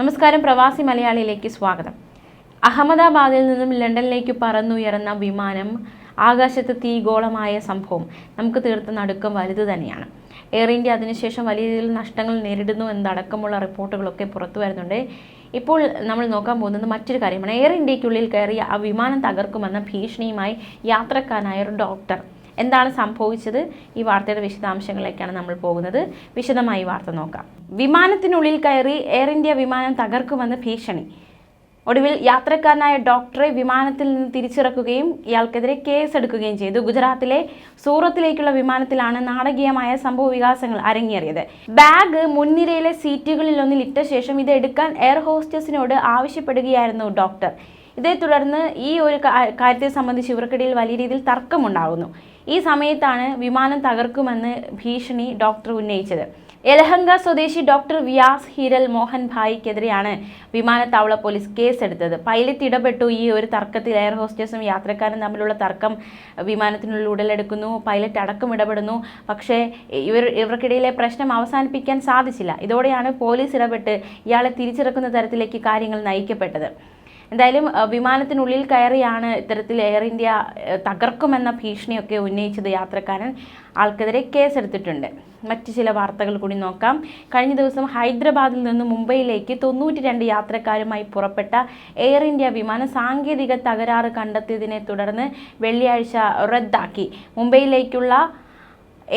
നമസ്കാരം പ്രവാസി മലയാളിയിലേക്ക് സ്വാഗതം. അഹമ്മദാബാദിൽ നിന്നും ലണ്ടനിലേക്ക് പറന്നുയർന്ന വിമാനം ആകാശത്ത് തീഗോളമായ സംഭവം നമുക്ക് തീർത്ത നടുക്കം വലുത് തന്നെയാണ്. എയർ ഇന്ത്യ അതിനുശേഷം വലിയ രീതിയിൽ നഷ്ടങ്ങൾ നേരിടുന്നു എന്നടക്കമുള്ള റിപ്പോർട്ടുകളൊക്കെ പുറത്തു വരുന്നുണ്ട്. ഇപ്പോൾ നമ്മൾ നോക്കാൻ പോകുന്നത് മറ്റൊരു കാര്യമാണ്. എയർ ഇന്ത്യക്കുള്ളിൽ കയറി ആ വിമാനം തകർക്കുമെന്ന ഭീഷണിയുമായി യാത്രക്കാരനായ ഒരു ഡോക്ടർ എന്താണ് സംഭവിച്ചത്? ഈ വാർത്തയുടെ വിശദാംശങ്ങളിലേക്കാണ് നമ്മൾ പോകുന്നത്. വിശദമായി വാർത്ത നോക്കാം. വിമാനത്തിനുള്ളിൽ കയറി എയർ ഇന്ത്യ വിമാനം തകർക്കുമെന്ന് ഭീഷണി. ഒടുവിൽ യാത്രക്കാരനായ ഡോക്ടറെ വിമാനത്തിൽ നിന്ന് തിരിച്ചിറക്കുകയും ഇയാൾക്കെതിരെ കേസെടുക്കുകയും ചെയ്തു. ഗുജറാത്തിലെ സൂറത്തിലേക്കുള്ള വിമാനത്തിലാണ് നാടകീയമായ സംഭവ വികാസങ്ങൾ അരങ്ങേറിയത്. ബാഗ് മുൻനിരയിലെ സീറ്റുകളിൽ ഒന്നിൽ ഇട്ട ശേഷം ഇത് എടുക്കാൻ എയർ ഹോസ്റ്റസിനോട് ആവശ്യപ്പെടുകയായിരുന്നു ഡോക്ടർ. ഇതേ തുടർന്ന് ഈ ഒരു കാര്യത്തെ സംബന്ധിച്ച് ഇവർക്കിടയിൽ വലിയ രീതിയിൽ തർക്കമുണ്ടാകുന്നു. ഈ സമയത്താണ് വിമാനം തകർക്കുമെന്ന് ഭീഷണി ഡോക്ടർ ഉന്നയിച്ചത്. യലഹങ്ക സ്വദേശി ഡോക്ടർ വ്യാസ് ഹിരൽ മോഹൻ ഭായിക്കെതിരെയാണ് വിമാനത്താവള പോലീസ് കേസെടുത്തത്. പൈലറ്റ് ഇടപെട്ടു. ഈ ഒരു തർക്കത്തിൽ എയർ ഹോസ്റ്റേഴ്സും യാത്രക്കാരും തമ്മിലുള്ള തർക്കം വിമാനത്തിനുള്ളിൽ ഉടലെടുക്കുന്നു. പൈലറ്റ് അടക്കം ഇടപെടുന്നു. പക്ഷേ ഇവർ ഇവർക്കിടയിലെ പ്രശ്നം അവസാനിപ്പിക്കാൻ സാധിച്ചില്ല. ഇതോടെയാണ് പോലീസ് ഇടപെട്ട് ഇയാളെ തിരിച്ചിറക്കുന്ന തരത്തിലേക്ക് കാര്യങ്ങൾ നയിക്കപ്പെട്ടത്. എന്തായാലും വിമാനത്തിനുള്ളിൽ കയറിയാണ് ഇത്തരത്തിൽ എയർ ഇന്ത്യ തകർക്കുമെന്ന ഭീഷണിയൊക്കെ ഉന്നയിച്ചത് യാത്രക്കാരൻ. ആൾക്കെതിരെ കേസെടുത്തിട്ടുണ്ട്. മറ്റു ചില വാർത്തകൾ കൂടി നോക്കാം. കഴിഞ്ഞ ദിവസം ഹൈദരാബാദിൽ നിന്ന് മുംബൈയിലേക്ക് തൊണ്ണൂറ്റി രണ്ട് യാത്രക്കാരുമായി പുറപ്പെട്ട എയർ ഇന്ത്യ വിമാനം സാങ്കേതിക തകരാറ് കണ്ടെത്തിയതിനെ തുടർന്ന് വെള്ളിയാഴ്ച റദ്ദാക്കി. മുംബൈയിലേക്കുള്ള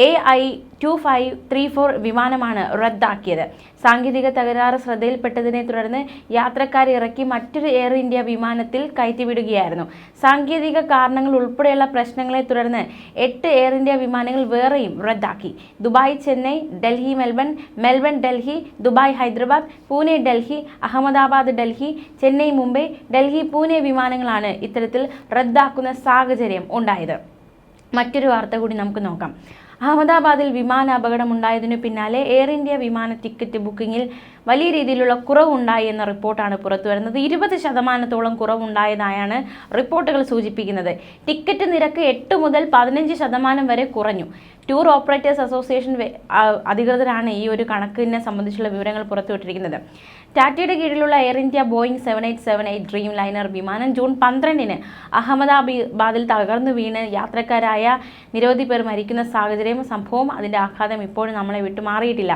A I two five three four വിമാനമാണ് റദ്ദാക്കിയത്. സാങ്കേതിക തകരാറ് ശ്രദ്ധയിൽപ്പെട്ടതിനെ തുടർന്ന് യാത്രക്കാരെ ഇറക്കി മറ്റൊരു എയർ ഇന്ത്യ വിമാനത്തിൽ കയറ്റിവിടുകയായിരുന്നു. സാങ്കേതിക കാരണങ്ങൾ ഉൾപ്പെടെയുള്ള പ്രശ്നങ്ങളെ തുടർന്ന് എട്ട് എയർ ഇന്ത്യ വിമാനങ്ങൾ വേറെയും റദ്ദാക്കി. Dubai Chennai Delhi Melbourne Melbourne Delhi Dubai Hyderabad Pune Delhi Ahmedabad Delhi Chennai Mumbai Delhi Pune വിമാനങ്ങളാണ് ഇത്തരത്തിൽ റദ്ദാക്കുന്ന സാഹചര്യം ഉണ്ടായത്. മറ്റൊരു വാർത്ത കൂടി നമുക്ക് നോക്കാം. അഹമ്മദാബാദിൽ വിമാന അപകടമുണ്ടായതിനു പിന്നാലെ എയർ ഇന്ത്യ വിമാന ടിക്കറ്റ് ബുക്കിംഗിൽ വലിയ രീതിയിലുള്ള കുറവുണ്ടായി എന്ന റിപ്പോർട്ടാണ് പുറത്തു വരുന്നത് ഇരുപത് ശതമാനത്തോളം കുറവുണ്ടായതായാണ് റിപ്പോർട്ടുകൾ സൂചിപ്പിക്കുന്നത്. ടിക്കറ്റ് നിരക്ക് എട്ട് മുതൽ പതിനഞ്ച് ശതമാനം വരെ കുറഞ്ഞു. ടൂർ ഓപ്പറേറ്റേഴ്സ് അസോസിയേഷൻ അധികൃതരാണ് ഈ ഒരു കണക്കിനെ സംബന്ധിച്ചുള്ള വിവരങ്ങൾ പുറത്തുവിട്ടിരിക്കുന്നത്. ടാറ്റയുടെ കീഴിലുള്ള Air India Boeing seven eight seven eight Dreamliner വിമാനം ജൂൺ പന്ത്രണ്ടിന് അഹമ്മദാബാദിൽ തകർന്നു വീണ് യാത്രക്കാരായ നിരവധി പേർ മരിക്കുന്ന സാഹചര്യം സംഭവം അതിന്റെ ആഘാതം ഇപ്പോഴും നമ്മളെ വിട്ടുമാറിയിട്ടില്ല.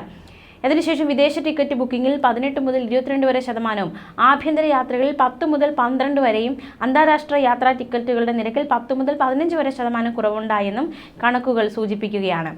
അതിനുശേഷം വിദേശ ടിക്കറ്റ് ബുക്കിംഗിൽ പതിനെട്ട് മുതൽ ഇരുപത്തിരണ്ട് വരെ ശതമാനവും. ആഭ്യന്തര യാത്രകളിൽ പത്ത് മുതൽ പന്ത്രണ്ട് വരെയും അന്താരാഷ്ട്ര യാത്രാ ടിക്കറ്റുകളുടെ നിരക്കിൽ പത്ത് മുതൽ പതിനഞ്ച് വരെ ശതമാനം കുറവുണ്ടായെന്നും കണക്കുകൾ സൂചിപ്പിക്കുകയാണ്.